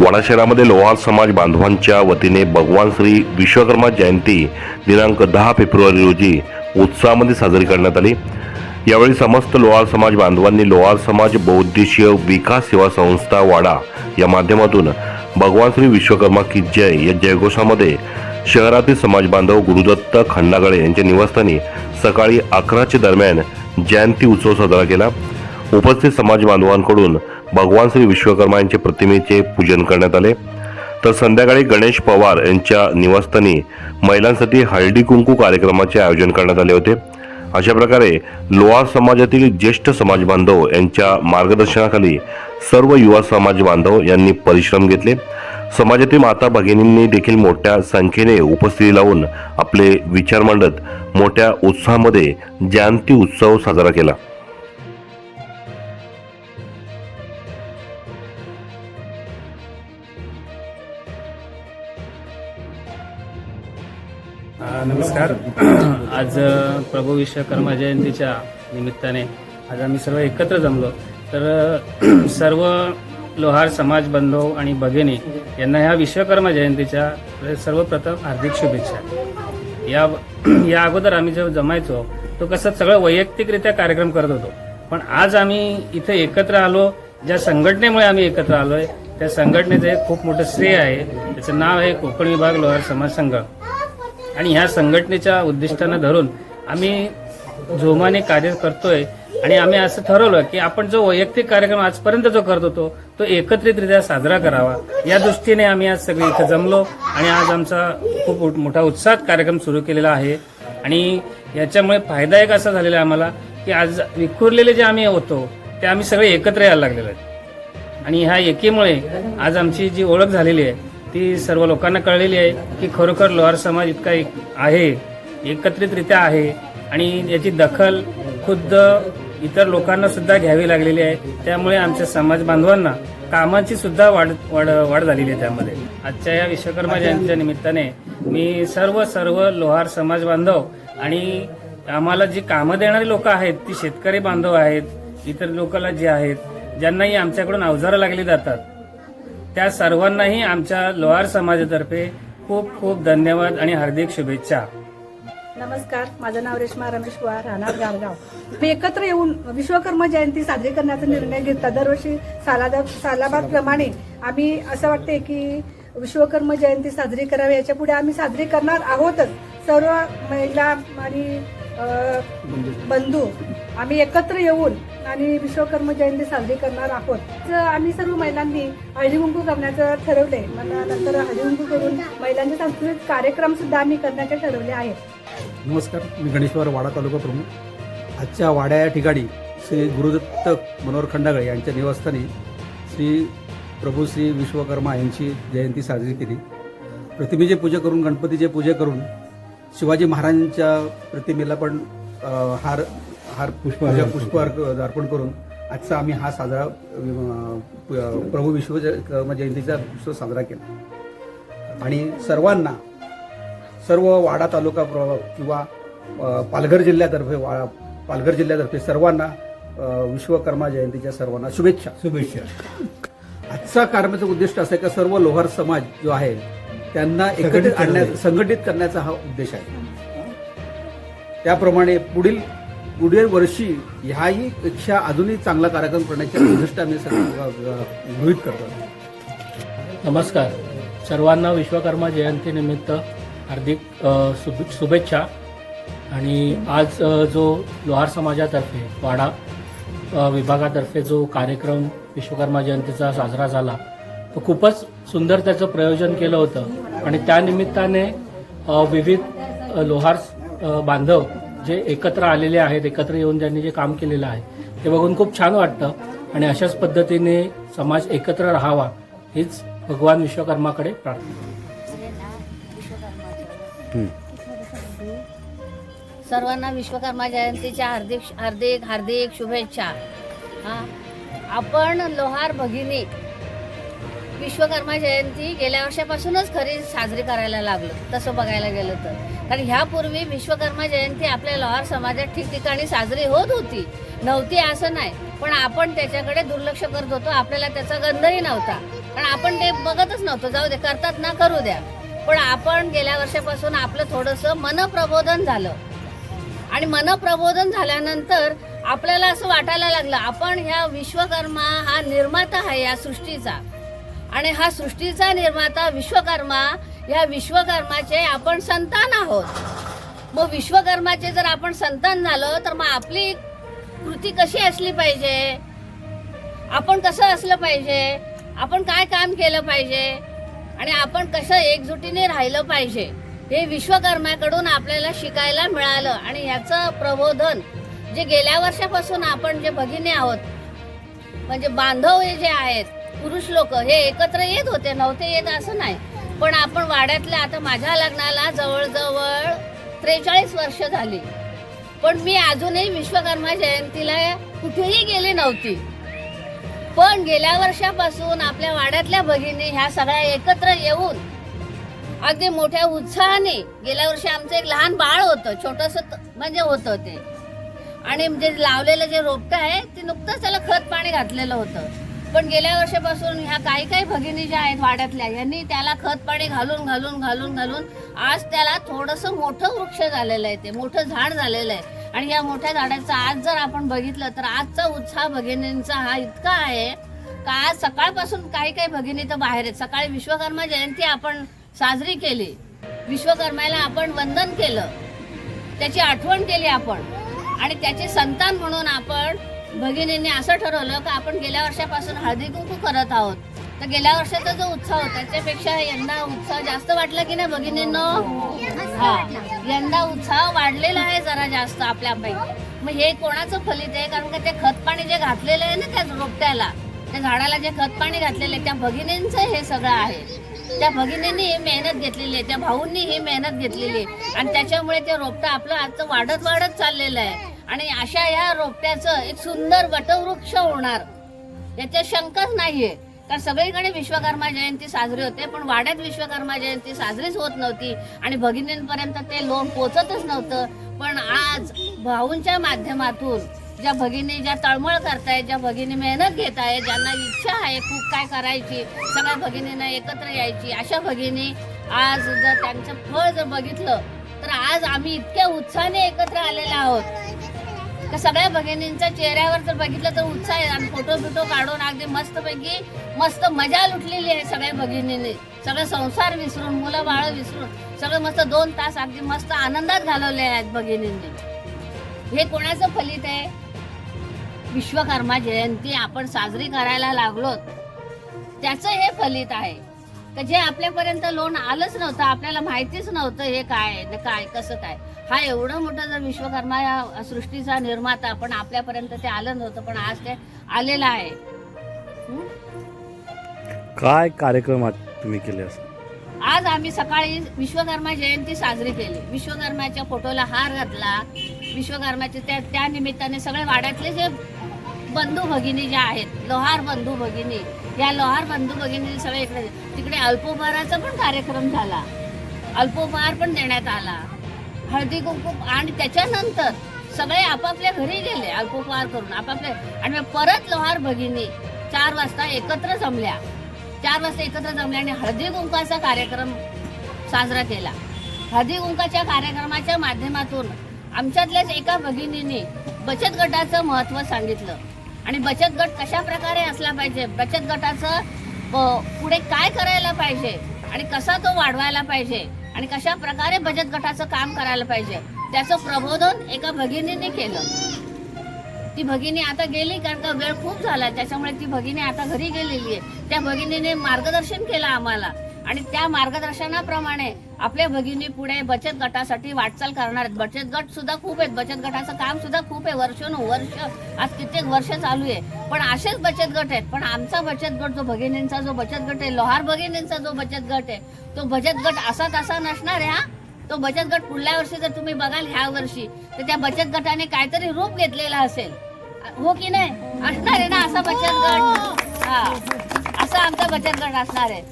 वाडा शहरामध्ये लोहार समाज बांधवांच्या वतीने भगवान श्री विश्वकर्मा जयंती दिनांक दहा फेब्रुवारी रोजी उत्साहामध्ये साजरी करण्यात आली. यावेळी समस्त लोहार समाज बांधवांनी लोहार समाज बौद्धिशीय विकास सेवा संस्था वाडा या माध्यमातून भगवान श्री विश्वकर्मा की जय या जयघोषामध्ये शहरातील समाज बांधव गुरुदत्त खंडागळे यांच्या निवासस्थानी सकाळी अकराच्या दरम्यान जयंती उत्सव साजरा केला. उपस्थित समाज बांधवांकडून भगवान श्री विश्वकर्मा यांचे प्रतिमेचे पूजन करण्यात आले. तर संध्याकाळी गणेश पवार यांच्या निवासस्थानी महिलांसाठी हळदी कुंकू कार्यक्रमाचे आयोजन करण्यात आले होते. अशा प्रकारे लोहार समाजातील ज्येष्ठ समाज बांधव यांच्या मार्गदर्शनाखाली सर्व युवा समाज बांधव यांनी परिश्रम घेतले. समाजातील माता भगिनींनी देखील मोठ्या संख्येने उपस्थिती लावून आपले विचार मांडत मोठ्या उत्साहामध्ये जयंती उत्सव साजरा केला. नमस्कार. आज प्रभू विश्वकर्मा जयंतीच्या निमित्ताने आज आम्ही सर्व एकत्र जमलो. तर सर्व लोहार समाज बांधव आणि भगिनी यांना ह्या विश्वकर्मा जयंतीच्या सर्वप्रथम हार्दिक शुभेच्छा. या या अगोदर आम्ही जेव्हा जमायचो तो कसं सगळं वैयक्तिकरित्या कार्यक्रम करत होतो. पण आज आम्ही इथे एकत्र आलो ज्या संघटनेमुळे आम्ही एकत्र आलोय त्या संघटनेचं एक खूप मोठं श्रेय आहे. त्याचं नाव आहे कोकण विभाग लोहार समाज संघ. आणि ह्या संघटनेच्या उद्दिष्टांना धरून आम्ही जोमाने कार्य करतोय. आणि आम्ही असं ठरवलं की आपण जो वैयक्तिक कार्यक्रम आजपर्यंत जो करत होतो तो एकत्रितरित्या साजरा करावा. या दृष्टीने आम्ही आज सगळे इथं जमलो आणि आज आमचा खूप मोठा उत्साहात कार्यक्रम सुरू केलेला आहे. आणि याच्यामुळे फायदा एक असा झालेला आहे आम्हाला की आज विखुरलेले जे आम्ही होतो ते आम्ही सगळे एकत्र यायला लागलेलो आहेत. आणि ह्या एकीमुळे आज आमची जी ओळख झालेली आहे ती सर्व लोकांना कळलेली आहे की खरोखर लोहार समाज इतका एक आहे एकत्रितरित्या आहे आणि याची दखल खुद्द इतर लोकांना सुद्धा घ्यावी लागलेली आहे. त्यामुळे आमच्या समाज बांधवांना कामाची सुद्धा वाढ वाढ वाढ झालेली आहे त्यामध्ये. आजच्या या विश्वकर्मा जयंतीच्या निमित्ताने मी सर्व सर्व लोहार समाज बांधव आणि आम्हाला जी कामं देणारी लोक आहेत ती शेतकरी बांधव आहेत इतर लोकांना जे आहेत ज्यांनाही आमच्याकडून अवजारं लागली जातात त्या सर्वांनाही आमच्या लोहार समाजातर्फे खूप खूप धन्यवाद आणि हार्दिक शुभेच्छा. नमस्कार माझं नाव रेश्मा रमेश पवार राहणार गारगाव. मी एकत्र येऊन विश्वकर्मा जयंती साजरी करण्याचा निर्णय घेतला. दरवर्षी सालादा सालाबादप्रमाणे आम्ही असं वाटते की विश्वकर्मा जयंती साजरी करावी. याच्यापुढे आम्ही साजरी करणार आहोतच. सर्व महिला आणि बंधू आम्ही एकत्र येऊन आणि विश्वकर्म जयंती साजरी करणार आहोत. आम्ही सर्व महिलांनी हळदीकुंकू करण्याचं ठरवलंय. नंतर हळदीकुंकू करून महिलांचे सांस्कृतिक कार्यक्रम सुद्धा आम्ही करण्याचे ठरवले आहेत नमस्कार मी गणेशवार वाडा तालुका प्रमुख. आजच्या वाड्या या ठिकाणी श्री गुरुदत्त मनोहर खंडागळे यांच्या निवासस्थानी श्री प्रभू श्री विश्वकर्मा यांची जयंती साजरी केली. प्रतिमेचे पूजा करून गणपतीचे पूजा करून शिवाजी महाराजांच्या प्रतिमेला पण हार हार पुष्प पुष्प अर्पण करून आजचा आम्ही हा साजरा प्रभू विश्वकर्मा जयंतीचा उत्सव साजरा केला. आणि सर्वांना सर्व वाडा तालुका किंवा पालघर जिल्ह्यातर्फे वा पालघर जिल्ह्यातर्फे सर्वांना विश्वकर्मा जयंतीच्या सर्वांना शुभेच्छा. शुभेच्छा. आजचा कार्यक्रमाचं उद्दिष्ट असं आहे का सर्व लोहार समाज जो आहे त्यांना एकत्रित आणण्याचा संघटित करण्याचा हा उद्देश आहे. त्याप्रमाणे पुढील पुढील वर्षी ह्याही पेक्षा अजूनही चांगला कार्यक्रम करण्याचे उद्दिष्ट आम्ही गृहीत करतो. नमस्कार. सर्वांना विश्वकर्मा जयंतीनिमित्त हार्दिक शुभे- शुभेच्छा. आणि आज जो लोहार समाजातर्फे वाडा विभागातर्फे जो कार्यक्रम विश्वकर्मा जयंतीचा साजरा झाला खूपच सुंदर त्याचं प्रयोजन केलं होतं. आणि त्यानिमित्ताने विविध लोहार बांधव जे एकत्र आलेले आहेत एकत्र येऊन ज्यांनी जे काम केलेलं आहे ते बघून खूप छान वाटतं. आणि अशाच पद्धतीने समाज एकत्र राहावा हीच भगवान विश्वकर्माकडे प्रार्थना. सर्वांना विश्वकर्मा जयंतीच्या हार्दिक हार्दिक हार्दिक शुभेच्छा. हा. आपण लोहार भगिनी विश्वकर्मा जयंती गेल्या वर्षापासूनच खरी साजरी करायला लागलो. तसं बघायला गेलं तर. कारण ह्यापूर्वी विश्वकर्मा जयंती आपल्या लोहार समाजात ठिकठिकाणी साजरी होत होती. नव्हती असं नाही. पण आपण त्याच्याकडे दुर्लक्ष करत होतो. आपल्याला त्याचा गंधही नव्हता. कारण आपण ते बघतच नव्हतो. जाऊ दे करतात ना करू द्या. पण आपण गेल्या वर्षापासून आपलं थोडंसं मनप्रबोधन झालं. आणि मनप्रबोधन झाल्यानंतर आपल्याला असं वाटायला लागलं आपण ह्या विश्वकर्मा हा निर्माता आहे या सृष्टीचा. आणि हा सृष्टीचा निर्माता विश्वकर्मा या विश्वकर्माचे आपण संतान आहोत. मग विश्वकर्माचे जर आपण संतान झालो तर मग आपली कृती कशी असली पाहिजे? आपण कसं असलं पाहिजे? आपण काय काम केलं पाहिजे? आणि आपण कसं एकजुटीने राहिलं पाहिजे? हे विश्वकर्माकडून आपल्याला शिकायला मिळालं. आणि ह्याचं प्रबोधन जे गेल्या वर्षापासून आपण जे भगिनी आहोत म्हणजे बांधव हे जे आहेत पुरुष लोक हे एकत्र येत होते नव्हते येत असं नाही. पण आपण वाड्यातल्या आता माझ्या लग्नाला जवळजवळ त्रेचाळीस वर्ष झाली. पण मी अजूनही विश्वकर्मा जयंतीला कुठेही गेली नव्हती. पण गेल्या वर्षापासून आपल्या वाड्यातल्या भगिनी ह्या सगळ्या एकत्र येऊन अगदी मोठ्या उत्साहाने गेल्या वर्षी आमचं एक लहान बाळ होतं छोटस म्हणजे होतं ते. आणि जे लावलेलं जे रोपटं आहे ते नुकतंच त्याला खत पाणी घातलेलं होतं. पण गेल्या वर्षापासून ह्या काही काही भगिनी ज्या आहेत वाड्यातल्या यांनी त्याला खत पाणी घालून घालून घालून घालून आज त्याला थोडंसं मोठं वृक्ष झालेलं आहे ते मोठं झाड झालेलं आहे. आणि या मोठ्या झाडाचा आज जर आपण बघितलं तर आजचा उत्साह भगिनींचा हा इतका आहे का आज सकाळपासून काही काही भगिनी तर बाहेर आहेत. सकाळी विश्वकर्मा जयंती आपण साजरी केली. विश्वकर्माला आपण वंदन केलं. त्याची आठवण केली आपण. आणि त्याचे संतान म्हणून आपण भगिनींनी असं ठरवलं का आपण गेल्या वर्षापासून हळदी कुंकू करत आहोत. तर गेल्या वर्षाचा जो उत्साह होता त्याच्यापेक्षा यंदा उत्साह जास्त वाटला की नाही भगिनींनो? हा. यंदा उत्साह वाढलेला आहे जरा जास्त आपल्यापैकी. मग हे कोणाचं फलित आहे? कारण का ते खत पाणी जे घातलेलं आहे ना त्या रोपट्याला त्या झाडाला जे खत पाणी घातलेलं आहे त्या भगिनींचं हे सगळं आहे. त्या भगिनींनी ही मेहनत घेतलेली आहे त्या भाऊंनी ही मेहनत घेतलेली आहे. आणि त्याच्यामुळे ते रोपटं आपलं आजचं वाढत वाढत चाललेलं आहे. आणि अशा या रोपट्याचं एक सुंदर वटवृक्ष होणार. याच्यात शंकाच नाहीये. कारण सगळीकडे विश्वकर्मा जयंती साजरी होते पण वाड्यात विश्वकर्मा जयंती साजरीच होत नव्हती आणि भगिनींपर्यंत ते लोन पोचतच नव्हतं. पण आज भाऊंच्या माध्यमातून ज्या भगिनी ज्या तळमळ करतायत ज्या भगिनी मेहनत घेत आहेत ज्यांना इच्छा आहे खूप काय करायची सगळ्या भगिनींना एकत्र यायची अशा भगिनी आज जर त्यांचं फळ जर बघितलं तर आज आम्ही इतक्या उत्साहाने एकत्र आलेले आहोत. त्या सगळ्या भगिनींच्या चेहऱ्यावर जर बघितलं तर उत्साह आहे. आणि फोटो बिटो काढून अगदी मस्तपैकी मस्त मजा लुटलेली आहे सगळ्या भगिनींनी. सगळं संसार विसरून मुलं बाळ विसरून सगळं मस्त दोन तास अगदी मस्त आनंदात घालवले आहेत भगिनींनी. हे कोणाचं फलित आहे? विश्वकर्मा जयंती आपण साजरी करायला लागलो त्याचं हे फलित आहे. का जे आपल्यापर्यंत लोन आलंच नव्हतं आपल्याला माहितीच नव्हतं हे काय काय कसं काय. हा एवढं मोठं जर विश्वकर्मा या सृष्टीचा निर्माता पण आपल्यापर्यंत ते आलं नव्हतं पण आज ते आलेलं आहे? काय कार्यक्रमात तुम्ही केले असं? आज आम्ही सकाळी विश्वकर्मा जयंती साजरी केली. विश्वकर्माच्या फोटोला हार घातला. विश्वकर्माच्या त्या त्या निमित्ताने सगळे वाड्यातले जे बंधू भगिनी ज्या आहेत लोहार बंधू भगिनी या लोहार बंधू भगिनी सगळे इकडे तिकडे अल्पोपहाराचा पण कार्यक्रम झाला. अल्पोपहार पण देण्यात आला. हळदी कुंकू आणि त्याच्यानंतर सगळे आपापल्या घरी गेले अल्पोपहार करून. आपापल्या आणि मग परत लोहार भगिनी चार वाजता एकत्र जमल्या. चार वाजता एकत्र जमल्या आणि हळदी कुंकाचा कार्यक्रम साजरा केला. हळदी कुंकाच्या कार्यक्रमाच्या माध्यमातून आमच्यातल्याच एका भगिनीने बचत गटाचं महत्त्व सांगितलं. आणि बचत गट कशा प्रकारे असला पाहिजे? बचत गटाचं पुढे काय करायला पाहिजे? आणि कसा तो वाढवायला पाहिजे? आणि कशा प्रकारे बचत गटाचं काम करायला पाहिजे? त्याचं प्रबोधन एका भगिनीने केलं. ती भगिनी आता गेली कारण का वेळ खूप झाला. त्याच्यामुळे ती भगिनी आता घरी गेलेली आहे. त्या भगिनीने मार्गदर्शन केलं आम्हाला. आणि त्या मार्गदर्शनाप्रमाणे आपल्या भगिनी पुढे बचत गटासाठी वाटचाल करणार आहेत. बचत गट सुद्धा खूप आहेत. बचत गटाचं काम सुद्धा खूप आहे. वर्ष आज कित्येक वर्ष चालू आहे. पण असेच बचत गट आहेत. पण आमचा बचत गट जो भगिनींचा जो बचत गट आहे लोहार भगिनींचा जो बचत गट आहे तो बचत गट असा तसा नसणार आहे हा? तो बचत गट पुढल्या वर्षी जर तुम्ही बघाल ह्या वर्षी तर त्या बचत गटाने काहीतरी रूप घेतलेला असेल. हो की नाही? असणार आहे ना असा बचत गट? हा. असा आमचा बचत गट असणार आहे.